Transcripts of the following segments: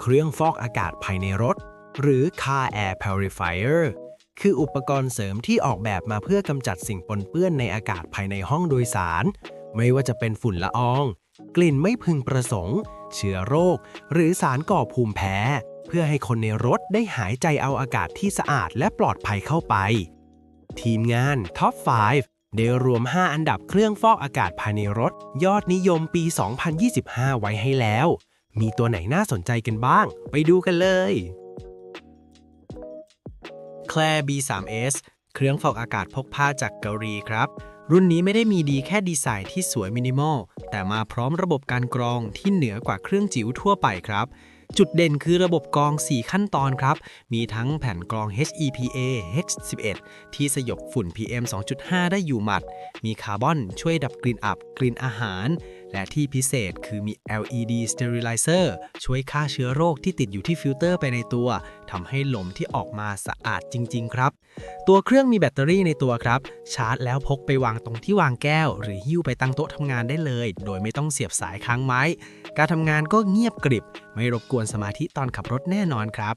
เครื่องฟอกอากาศภายในรถ หรือ Car Air Purifier คืออุปกรณ์เสริมที่ออกแบบมาเพื่อกำจัดสิ่งปนเปื้อนในอากาศภายในห้องโดยสาร ไม่ว่าจะเป็นฝุ่นละออง กลิ่นไม่พึงประสงค์ เชื้อโรค หรือสารก่อภูมิแพ้ เพื่อให้คนในรถได้หายใจเอาอากาศที่สะอาดและปลอดภัยเข้าไป ทีมงาน Top 5 ได้รวม 5 อันดับเครื่องฟอกอากาศภายในรถ ยอดนิยมปี 2025 ไว้ให้แล้ว มีตัวไหนน่าสนใจกันบ้าง ไปดูกันเลย Claire B3S เครื่องฟอกอากาศพกพาจากเกาหลีครับ รุ่นนี้ไม่ได้มีดีแค่ดีไซน์ที่สวยมินิมอล แต่มาพร้อมระบบการกรองที่เหนือกว่าเครื่องจิ๋วทั่วไปครับ จุดเด่นคือระบบกรอง 4 ขั้นตอนครับ มีทั้งแผ่นกรอง HEPA H11 ที่สยบฝุ่น PM 2.5 ได้อยู่หมัด มีคาร์บอนช่วยดับกลิ่นอับกลิ่นอาหาร และที่พิเศษคือมี LED Sterilizer ช่วยฆ่าเชื้อโรคที่ติดอยู่ที่ฟิลเตอร์ไปในตัวทำให้ลมที่ออกมาสะอาดจริง ๆ ครับ ตัวเครื่องมีแบตเตอรี่ในตัวครับ ชาร์จแล้วพกไปวางตรงที่วางแก้ว หรือหิ้วไปตั้งโต๊ะทำงานได้เลย โดยไม่ต้องเสียบสายค้างไม้ การทำงานก็เงียบกริบ ไม่รบกวนสมาธิตอนขับรถแน่นอนครับ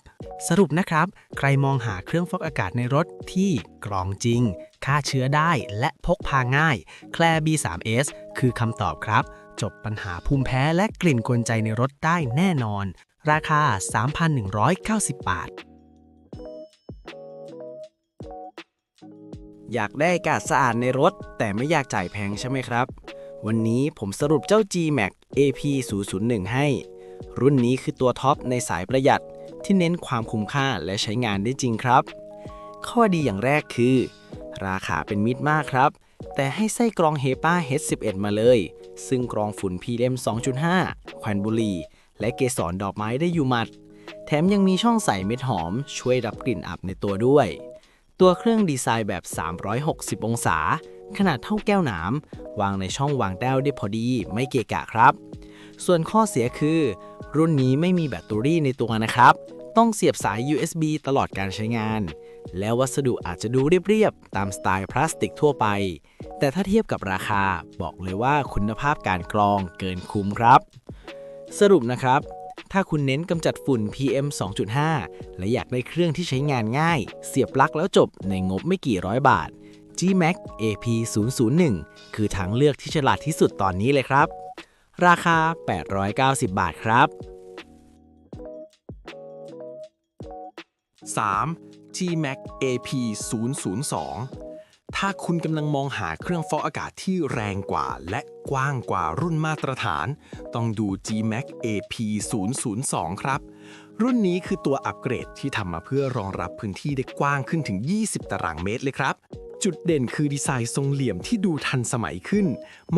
สรุปนะครับ ใครมองหาเครื่องฟอกอากาศในรถที่กรองจริง ฆ่าเชื้อได้และพกพาง่าย Claire B3S คือคำตอบครับ จบปัญหาภูมิแพ้และกลิ่นกวนใจในรถได้แน่นอน ราคา 3,190 บาท อยากได้อากาศสะอาดในรถ แต่ไม่อยากจ่ายแพงใช่ไหมครับ วันนี้ผมสรุปเจ้า G-Max AP 001ให้ รุ่นนี้คือตัวท็อปในสายประหยัดที่เน้นความคุ้มค่าและใช้งานได้จริงครับ ข้อดีอย่างแรกคือ ราคาเป็นมิตรมากครับ แต่ให้ไส้กรอง HEPA H11 มาเลย ซึ่งกรองฝุ่น PM 2.5 ควันบุหรี่ และเกสรดอกไม้ได้อยู่หมัด แถมยังมีช่องใส่เม็ดหอม ช่วยดับกลิ่นอับในตัวด้วย ตัวเครื่องดีไซน์แบบ 360 องศา ขนาดเท่าแก้วน้ำวางในช่องวางแก้วได้พอดี ไม่เกะกะครับ ส่วนข้อเสียคือ รุ่นนี้ไม่มีแบตเตอรี่ในตัวนะครับ ต้องเสียบสาย USB ตลอดการใช้งาน แล้ววัสดุอาจจะดูเรียบๆ ตามสไตล์พลาสติกทั่วไป แต่ถ้าเทียบกับราคาบอกเลยว่าคุณภาพการกรองเกินคุ้มครับ สรุปนะครับ ถ้าคุณเน้นกำจัดฝุ่น PM 2.5 และอยากได้เครื่องที่ใช้งานง่าย เสียบปลั๊กแล้วจบในงบไม่กี่ร้อยบาท G-Max AP 001คือทางเลือกที่ฉลาดที่สุดตอนนี้เลยครับ ราคา 890 บาทครับ 3. G-Max AP 002 ถ้าคุณกำลังมองหาเครื่องฟอกอากาศที่แรงกว่าและกว้างกว่ารุ่นมาตรฐาน ต้องดู G-Max AP 002 ครับ รุ่นนี้คือตัวอัปเกรดที่ทำมาเพื่อรองรับพื้นที่ได้กว้างขึ้นถึง 20 ตารางเมตรเลยครับ จุดเด่นคือดีไซน์ทรงเหลี่ยมที่ดูทันสมัยขึ้น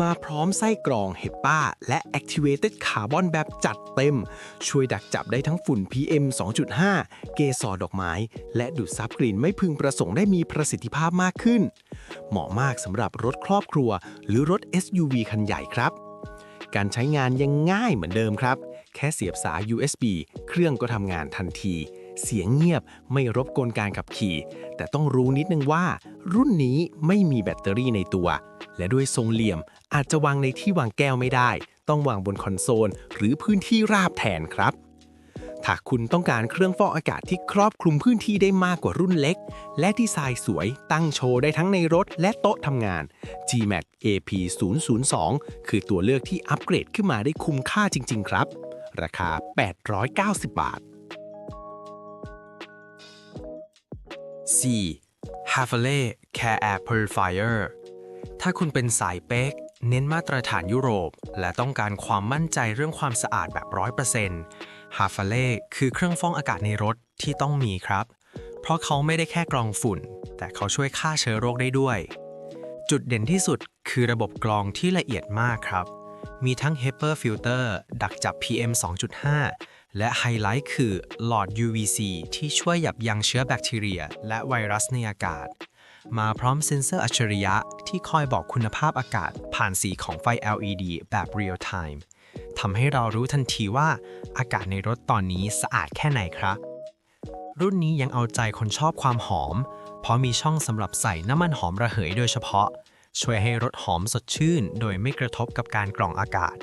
มาพร้อมไส้กรอง HEPA และ Activated Carbon แบบจัดเต็ม ช่วยดักจับได้ทั้งฝุ่น PM 2.5 เกสรดอกไม้ และดูดซับกลิ่นไม่พึงประสงค์ได้มีประสิทธิภาพมากขึ้น เหมาะมากสำหรับรถครอบครัว หรือรถ SUV คันใหญ่ครับ การใช้งานยังง่ายเหมือนเดิมครับ แค่เสียบสาย USB เครื่องก็ทำงานทันที เสียงเงียบไม่รบกวนการขับขี่ แต่ต้องรู้นิดนึงว่า รุ่นนี้ไม่มีแบตเตอรี่ในตัว และด้วยทรงเหลี่ยมอาจจะวางในที่วางแก้วไม่ได้ ต้องวางบนคอนโซล หรือพื้นที่ราบแทนครับถ้าคุณต้องการเครื่องฟอกอากาศที่ครอบคลุมพื้นที่ได้มากกว่ารุ่นเล็ก และดีไซน์สวยตั้งโชว์ได้ทั้งในรถและโต๊ะทำงาน G-Max AP 002คือตัวเลือกที่อัปเกรดขึ้นมาได้คุ้มค่าจริง ๆ ครับ ราคา 890 บาท 4. h a v e l e Care Air Purifier ถ้าคุณเป็นสายเป๊ก เน้นมาตรฐานยุโรป และต้องการความมั่นใจเรื่องความสะอาดแบบ 100% h a v e l e คือเครื่องฟอกอากาศในรถที่ต้องมีครับ เพราะเขาไม่ได้แค่กรองฝุ่น แต่เขาช่วยฆ่าเชื้อโรคได้ด้วย จุดเด่นที่สุดคือระบบกรองที่ละเอียดมากครับ มีทั้ง HEPA filter ดักจับ PM 2.5 และไฮไลท์คือหลอด UVC ที่ช่วยยับยั้งเชื้อแบคทีเรีย และไวรัสในอากาศ มาพร้อมเซ็นเซอร์อัจฉริยะที่คอยบอกคุณภาพอากาศ ผ่านสีของไฟ LED แบบ Real Time ทำให้เรารู้ทันทีว่าอากาศในรถตอนนี้สะอาดแค่ไหนครับ รุ่นนี้ยังเอาใจคนชอบความหอม เพราะมีช่องสำหรับใส่น้ำมันหอมระเหยโดยเฉพาะ ช่วยให้รถหอมสดชื่น โดยไม่กระทบกับการกรองอากาศ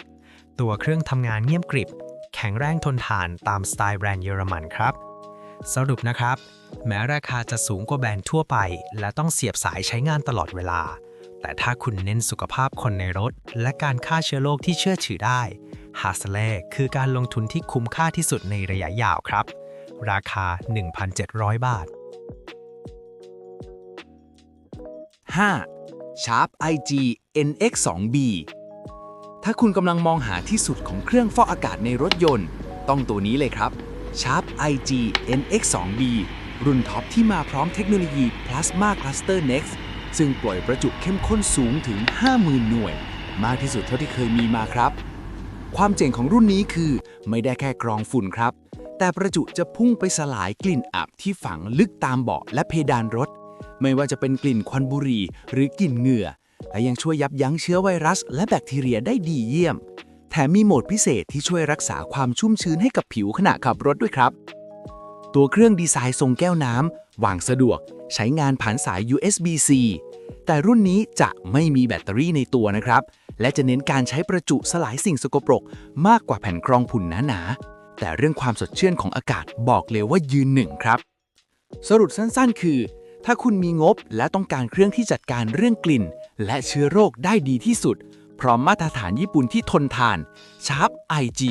ตัวเครื่องทำงานเงียบกริบ แข็งแรงทนทานตามสไตล์แบรนด์เยอรมันครับ สรุปนะครับ แม้ราคาจะสูงกว่าแบรนด์ทั่วไป และต้องเสียบสายใช้งานตลอดเวลา แต่ถ้าคุณเน้นสุขภาพคนในรถ และการฆ่าเชื้อโรคที่เชื่อถือได้ฮาสเล่คือการลงทุนที่คุ้มค่าที่สุดในระยะยาวครับ ราคา 1,700 บาท 5. Sharp IG NX2B ถ้าคุณกำลังมองหาที่สุดของเครื่องฟอกอากาศในรถยนต์ ต้องตัวนี้เลยครับ Sharp IG NX2B รุ่นท็อปที่มาพร้อมเทคโนโลยี Plasma Cluster Next ซึ่งปล่อยประจุเข้มข้นสูงถึง 50,000 หน่วย มากที่สุดเท่าที่เคยมีมาครับ ความเจ๋งของรุ่นนี้คือ ไม่ได้แค่กรองฝุ่นครับ แต่ประจุจะพุ่งไปสลายกลิ่นอับที่ฝังลึกตามเบาะและเพดานรถ ไม่ว่าจะเป็นกลิ่นควันบุหรี่หรือกลิ่นเหงื่อ และยังช่วยยับยั้งเชื้อไวรัส และแบคทีเรียได้ดีเยี่ยม แถมมีโหมดพิเศษที่ช่วยรักษาความชุ่มชื้นให้กับผิวขณะขับรถด้วยครับ ตัวเครื่องดีไซน์ทรงแก้วน้ำวางสะดวก ใช้งานผ่านสาย USB-C แต่รุ่นนี้จะไม่มีแบตเตอรี่ในตัวนะครับ และจะเน้นการใช้ประจุสลายสิ่งสกปรก มากกว่าแผ่นกรองฝุ่นหนาๆแต่เรื่องความสดชื่นของอากาศบอกเลยว่ายืนหนึ่งครับ สรุปสั้นๆ คือ ถ้าคุณมีงบและต้องการเครื่องที่จัดการเรื่องกลิ่น และเชื้อโรคได้ดีที่สุด พร้อมมาตรฐานญี่ปุ่นที่ทนทาน Sharp IG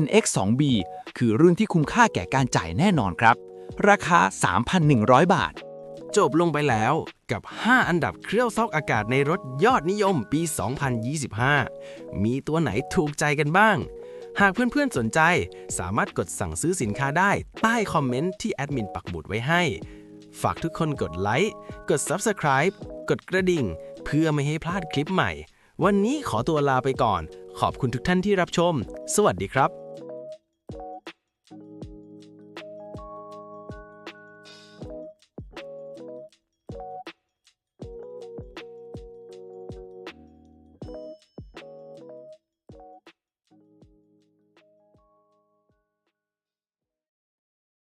NX2B คือรุ่นที่คุ้มค่าแก่การจ่ายแน่นอนครับ ราคา 3,100 บาท จบลงไปแล้วกับ 5 อันดับเครื่องฟอกอากาศในรถยอดนิยมปี 2025 มีตัวไหนถูกใจกันบ้าง หากเพื่อนๆสนใจ สามารถกดสั่งซื้อสินค้าได้ใต้คอมเมนต์ที่แอดมินปักหมุดไว้ให้ ฝากทุกคนกดไลค์ กด Subscribe กดกระดิ่ง เพื่อไม่ให้พลาดคลิปใหม่ วันนี้ขอตัวลาไปก่อน ขอบคุณทุกท่านที่รับชม สวัสดีครับ